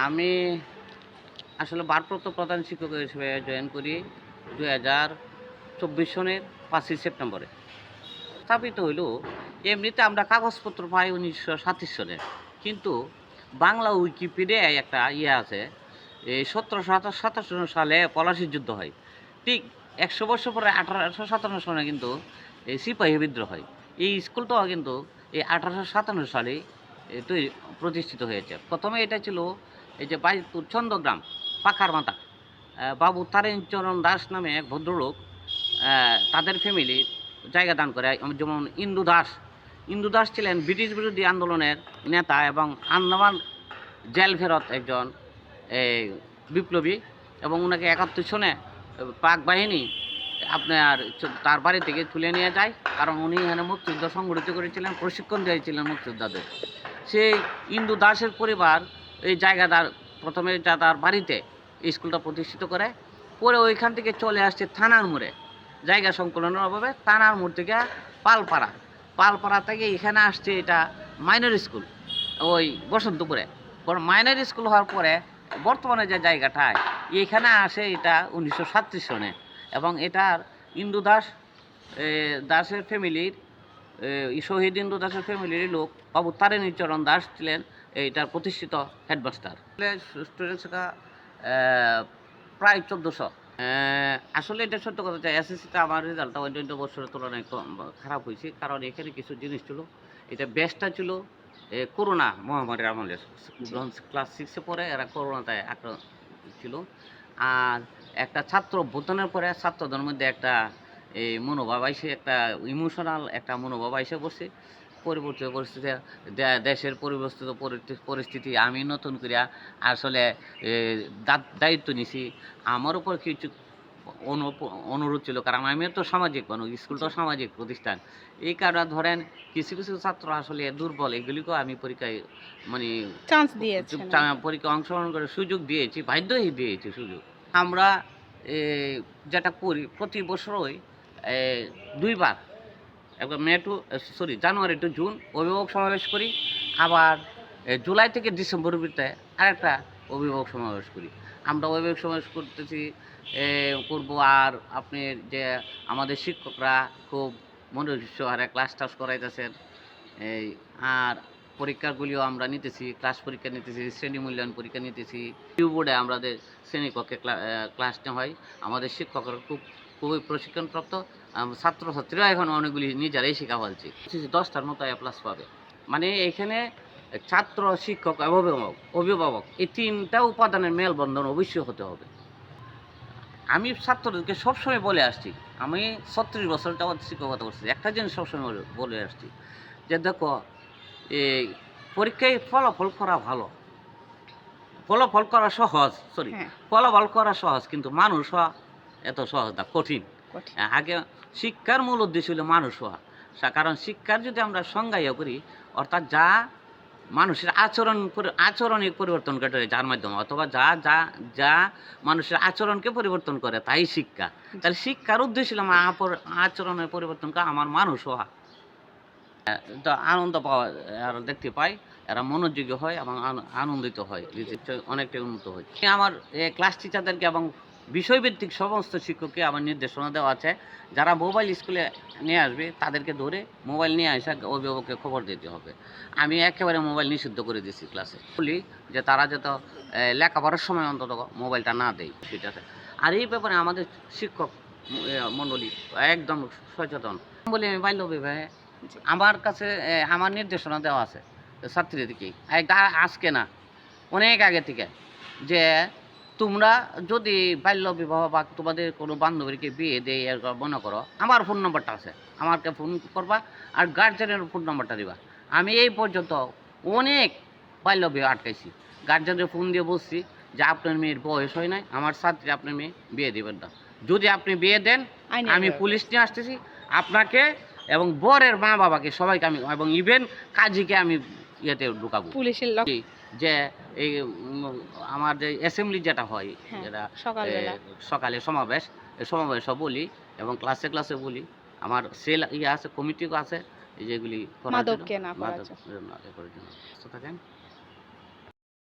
আমি আসলে ভারপ্রাপ্ত প্রধান শিক্ষক হিসেবে জয়েন করি দু হাজার চব্বিশ সনের পাঁচই সেপ্টেম্বরে। স্থাপিত হইল, এমনিতে আমরা কাগজপত্র পাই উনিশশো সাতাশ সনে। কিন্তু বাংলা উইকিপিডিয়ায় একটা ইয়ে আছে, এই সতেরোশো সাতাশ সালে পলাশির যুদ্ধ হয়। ঠিক একশো বছর পরে আঠারোশো সাতান্ন সনে কিন্তু এই সিপাহী বিদ্রোহ হয়। এই স্কুলটাও কিন্তু এই আঠারোশো সাতান্ন সালে তৈরি, প্রতিষ্ঠিত হয়েছে। প্রথমে এটা ছিল এই যে বাইতুর চন্দ্রগ্রাম, পাখার মাথা। বাবু তারিণচরণ দাস নামে এক ভদ্রলোক তাদের ফ্যামিলি জায়গা দান করে। যেমন ইন্দু দাস। ইন্দু দাস ছিলেন ব্রিটিশ বিরোধী আন্দোলনের নেতা এবং আন্দামান জেল ফেরত একজন বিপ্লবী এবং ওনাকে একাত্তর সনে পাক বাহিনী আপনার তার বাড়ি থেকে তুলে নিয়ে যায়। কারণ উনি এখানে মুক্তিযুদ্ধ সংগঠিত করেছিলেন, প্রশিক্ষণ দিয়েছিলেন মুক্তিযোদ্ধাদের। সেই ইন্দু দাসের পরিবার এই জায়গাদার প্রথমে যা তার বাড়িতে স্কুলটা প্রতিষ্ঠিত করে, পরে ওইখান থেকে চলে আসছে থানার মোড়ে। জায়গা সংকলনের অভাবে থানার মোড় থেকে পালপাড়া। পালপাড়া থেকে এখানে আসছে এটা মাইনর স্কুল, ওই বসন্তপুরে। মাইনর স্কুল হওয়ার পরে বর্তমানে যে জায়গাটায় এখানে আসে এটা উনিশশো সনে। এবং এটার ইন্দু দাস দাসের ফ্যামিলির শহীদ ইন্দু দাসের ফ্যামিলির লোক, বাবু তারিণীচরণ দাস ছিলেন। এইটার প্রতিষ্ঠিত হেডমাস্টার। স্টুডেন্ট প্রায় চোদ্দোশো। আসলে এটা সত্য কথা যে এসএসসিতে আমার রেজাল্টটা অন্যান্য বছরের তুলনায় খারাপ হয়েছে। কারণ এখানে কিছু জিনিস ছিল, এটা বেস্টটা ছিল করোনা মহামারীর আমলে। ক্লাস সিক্সে পরে এরা করোনাতে আক্রান্ত ছিল। আর একটা ছাত্র অভ্যুত্থানের পরে ছাত্রদের মধ্যে একটা এই মনোভাব আইসে, একটা ইমোশনাল একটা মনোভাব আইসে বসে। পরিবর্তিত পরিস্থিতি দেশের পরিবর্তিত পরি- পরিস্থিতি আমি নতুন করিয়া আসলে দায়িত্ব নিছি। আমার উপর কিছু অনু- অনুরোধ ছিল কারণ আমি তো সামাজিক মানুষ স্কুলটাও সামাজিক প্রতিষ্ঠান। এই কারণে ধরেন কিছু কিছু ছাত্র আসলে দুর্বল এগুলিকেও আমি পরীক্ষায় মানে চান্স দিয়েছেন চা- পরীক্ষায় অংশগ্রহণ করে সুযোগ দিয়েছি বাধ্যই দিয়েছি সুযোগ। আমরা যেটা করি প্রতি বছরই দুইবার একবার May to sorry January to June অভিভাবক সমাবেশ করি। আবার জুলাই থেকে ডিসেম্বরের ভিতরে আরেকটা অভিভাবক সমাবেশ করি। আমরা অভিভাবক সমাবেশ করতেছি করব আর আপনি যে আমাদের শিক্ষকরা খুব মনোযোগ হারে ক্লাস টাস করাইতেছেন, এই, আর পরীক্ষাগুলিও আমরা নিতেছি ক্লাস পরীক্ষা নিতেছি, শ্রেণি মূল্যায়ন পরীক্ষা নিতেছি। বোর্ডে আমাদের শ্রেণীকক্ষে ক্লাস নেওয়া হয়। আমাদের শিক্ষকরা খুব, খুবই প্রশিক্ষণপ্রাপ্ত। ছাত্রছাত্রীরা এখন অনেকগুলি নিজেরাই শেখা ফেলছে। দশটার মতো এ প্লাস পাবে। মানে এখানে ছাত্র শিক্ষক অভিভাবক অভিভাবক এই তিনটা উপাদানের মেলবন্ধন অবশ্যই হতে হবে। আমি ছাত্রদেরকে সবসময় বলে আসছি আমি ছত্রিশ বছর যাবৎ শিক্ষকতা করছি। একটা জিনিস সবসময় বলে- আসছি যে দেখো এই পরীক্ষায় ফলাফল করা ভালো। ফলাফল করা সহজ সরি হ্যাঁ। ফলাফল করা সহজ কিন্তু মানুষ হওয়া এত সহজ না কঠিন। আগে শিক্ষার মূল উদ্দেশ্য হলো মানুষ হওয়া। কারণ শিক্ষার যদি আমরা সংজ্ঞায় করি, অর্থাৎ যা মানুষের আচরণ আচরণের পরিবর্তন ঘটে যার মাধ্যমে, অথবা যা যা যা মানুষের আচরণকে পরিবর্তন করে, তাই শিক্ষা। তাহলে শিক্ষার উদ্দেশ্য ছিল আচরণের পরিবর্তন করা, আমার মানুষ হওয়া। তো আনন্দ পাওয়া আর দেখতে পাই এরা মনোযোগী হয় এবং আনন্দিত হয় অনেকটাই উন্নত হয়। আমার ক্লাস টিচারদেরকে এবং বিষয়ভিত্তিক সমস্ত শিক্ষককে আমার নির্দেশনা দেওয়া আছে। যারা মোবাইল স্কুলে নিয়ে আসবে, তাদেরকে ধরে মোবাইল নিয়ে আসা অভিভাবককে খবর দিতে হবে। আমি একেবারে মোবাইল নিষিদ্ধ করে দিয়েছি ক্লাসে। বলি যে তারা যাতে লেখাপড়ার সময় অন্তত মোবাইলটা না দেয় আছে। আর এই ব্যাপারে আমাদের শিক্ষক মণ্ডলী একদম সচেতন। বলি, আমি বাল্য বিবাহে আমার কাছে আমার নির্দেশনা দেওয়া আছে। ছাত্রীদেরকে আজকে না, অনেক আগে থেকে যে তোমরা যদি বাল্য বিবাহ বা তোমাদের কোনো বান্ধবীকে বিয়ে দিয়ে এরকম মনে করো আমার ফোন নম্বরটা আছে। আমাকে ফোন করবা আর গার্জেনের ফোন নম্বরটা দিবা। আমি এই পর্যন্ত অনেক বাল্য বিবাহ আটকাইছি। গার্জেনের ফোন দিয়ে বলছি যে আপনার মেয়ের বয়স হয় নাই আমার ছাত্রী আপনার মেয়ে বিয়ে দেবেন না। যদি আপনি বিয়ে দেন আমি পুলিশ নিয়ে আসতেছি। আপনাকে এবং বরের মা বাবাকে সবাইকে আমি এবং ইভেন কাজীকে আমি ইয়েতে ঢুকাবো। পুলিশের যে এই আমার যে অ্যাসেম্বলি যেটা হয় হ্যাঁ, যেটা সকালে সমাবেশ এই সমাবেশও বলি এবং ক্লাসে ক্লাসে বলি আমার সেল ইয়ে আছে কমিটিও আছে যেগুলি মাদক জন্য। করার জন্য। থাকেন